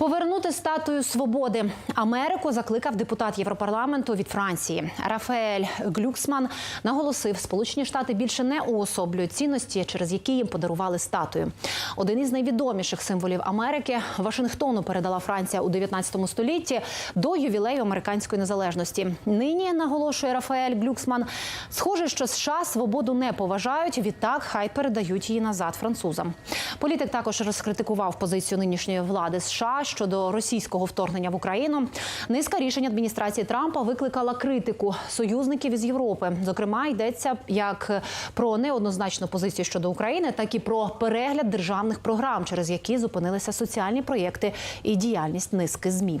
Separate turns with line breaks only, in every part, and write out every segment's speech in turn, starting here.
Повернути статую свободи Америку закликав депутат Європарламенту від Франції. Рафаель Глюксман наголосив, Сполучені Штати більше не уособлюють цінності, через які їм подарували статую. Один із найвідоміших символів Америки Вашингтону передала Франція у 19 столітті до ювілею американської незалежності. Нині наголошує Рафаель Глюксман. Схоже, що США свободу не поважають. Відтак хай передають її назад французам. Політик також розкритикував позицію нинішньої влади США щодо російського вторгнення в Україну. Низка рішень адміністрації Трампа викликала критику союзників із Європи. Зокрема, йдеться як про неоднозначну позицію щодо України, так і про перегляд державних програм, через які зупинилися соціальні проєкти і діяльність низки змі.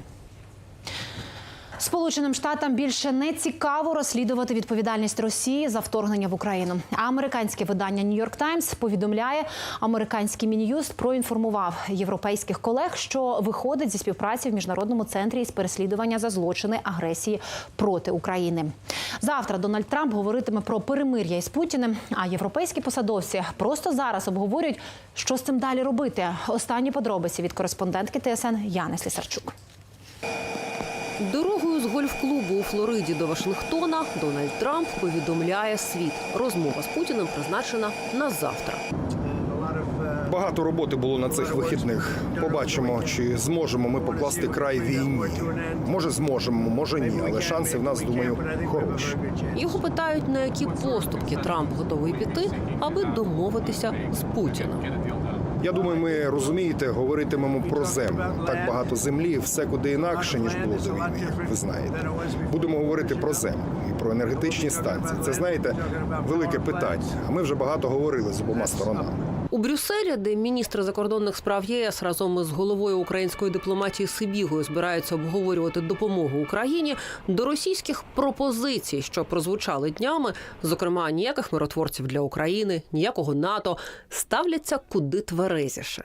Сполученим Штатам більше не цікаво розслідувати відповідальність Росії за вторгнення в Україну. А американське видання Нью-Йорк Таймс повідомляє, американський мін'юст проінформував європейських колег, що виходить зі співпраці в міжнародному центрі із переслідування за злочини агресії проти України. Завтра Дональд Трамп говоритиме про перемир'я із Путіним. А європейські посадовці просто зараз обговорюють, що з цим далі робити. Останні подробиці від кореспондентки ТСН Яни Слісарчук.
Дорогою з гольф-клубу у Флориді до Вашингтона Дональд Трамп повідомляє світ. Розмова з Путіним призначена на завтра.
Багато роботи було на цих вихідних. Побачимо, чи зможемо ми покласти край війні. Може, зможемо, може ні, але шанси в нас, думаю, хороші.
Його питають, на які поступки Трамп готовий піти, аби домовитися з Путіним.
Я думаю, ми розумієте, говоритимемо про землю. Так багато землі, все куди інакше ніж було до війни. Ви знаєте. Будемо говорити про землю і про енергетичні станції. Це знаєте, велике питання. А ми вже багато говорили з обома сторонами.
У Брюсселі, де міністри закордонних справ ЄС разом із головою української дипломатії Сибігою збираються обговорювати допомогу Україні до російських пропозицій, що прозвучали днями, зокрема ніяких миротворців для України, ніякого НАТО, ставляться куди тверезіше.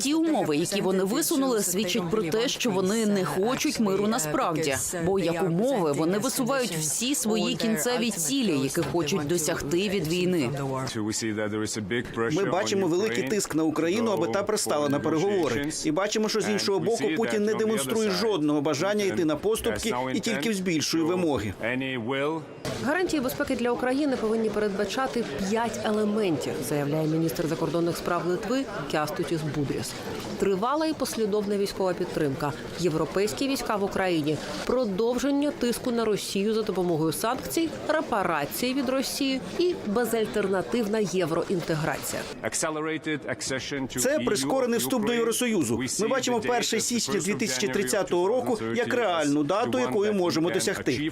Ті умови, які вони висунули, свідчать про те, що вони не хочуть миру насправді. Бо як умови вони висувають всі свої кінцеві цілі, які хочуть досягти від війни.
Ми бачимо великий тиск на Україну, аби та пристала на переговори. І бачимо, що з іншого боку Путін не демонструє жодного бажання йти на поступки і тільки збільшує вимоги.
Гарантії безпеки для України повинні передбачати п'ять елементів, заявляє міністр закордонних справ Литви Кястутіс Будріс. Тривала і послідовна військова підтримка, європейські війська в Україні, продовження тиску на Росію за допомогою санкцій, репарації від Росії і безальтернативна євроінтеграція.
Це прискорений вступ до Євросоюзу. Ми бачимо 1 січня 2030 року як реальну дату, якої можемо досягти.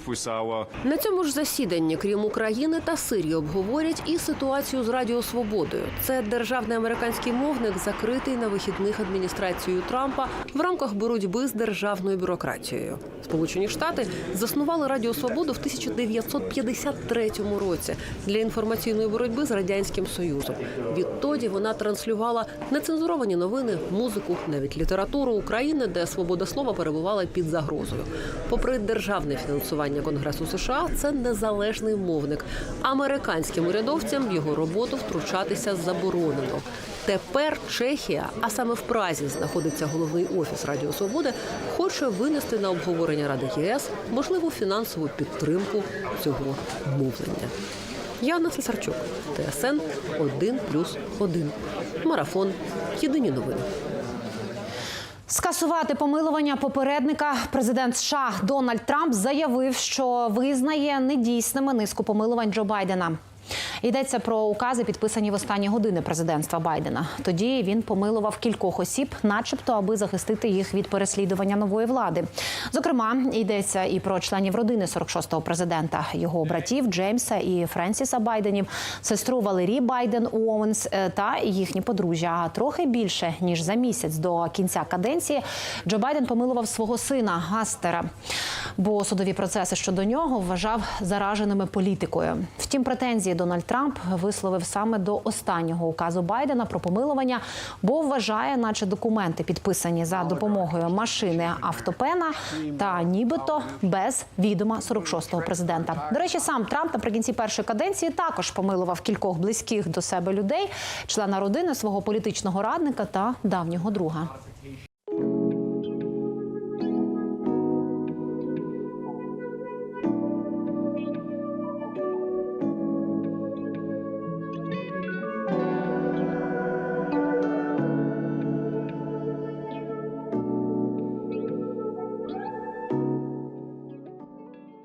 На цьому ж засіданні, крім України та Сирії, обговорять і ситуацію з Радіо Свободою. Це державний американський мовник, закритий на вихідних адміністрацією Трампа в рамках боротьби з державною бюрократією. Сполучені Штати заснували Радіо Свободу в 1953 році для інформаційної боротьби з радянським союзом. Відтоді вона транслювала нецензуровані новини, музику, навіть літературу України, де свобода слова перебувала під загрозою. Попри державне фінансування Конгресу США, це незалежний мовник. Американським урядовцям його роботу втручатися заборонено. Тепер Чехія, а саме в Празі знаходиться головний офіс Радіо Свободи, хоче винести на обговорення Ради ЄС можливу фінансову підтримку цього мовлення. Яна Слесарчук, ТСН 1+,1. Марафон. Єдині новини.
Скасувати помилування попередника президент США Дональд Трамп заявив, що визнає недійсними низку помилувань Джо Байдена. Йдеться про укази, підписані в останні години президентства Байдена. Тоді він помилував кількох осіб, начебто, аби захистити їх від переслідування нової влади. Зокрема, йдеться і про членів родини 46-го президента, його братів Джеймса і Френсіса Байденів, сестру Валерії Байден Уоуенс е, та їхні подружжя. А трохи більше ніж за місяць до кінця каденції Джо Байден помилував свого сина Гастера, бо судові процеси щодо нього вважав зараженими політикою. Втім, претензії Дональд Трамп висловив саме до останнього указу Байдена про помилування, бо вважає, наче документи підписані за допомогою машини автопена та нібито без відома 46-го президента. До речі, сам Трамп наприкінці першої каденції також помилував кількох близьких до себе людей, члена родини свого політичного радника та давнього друга.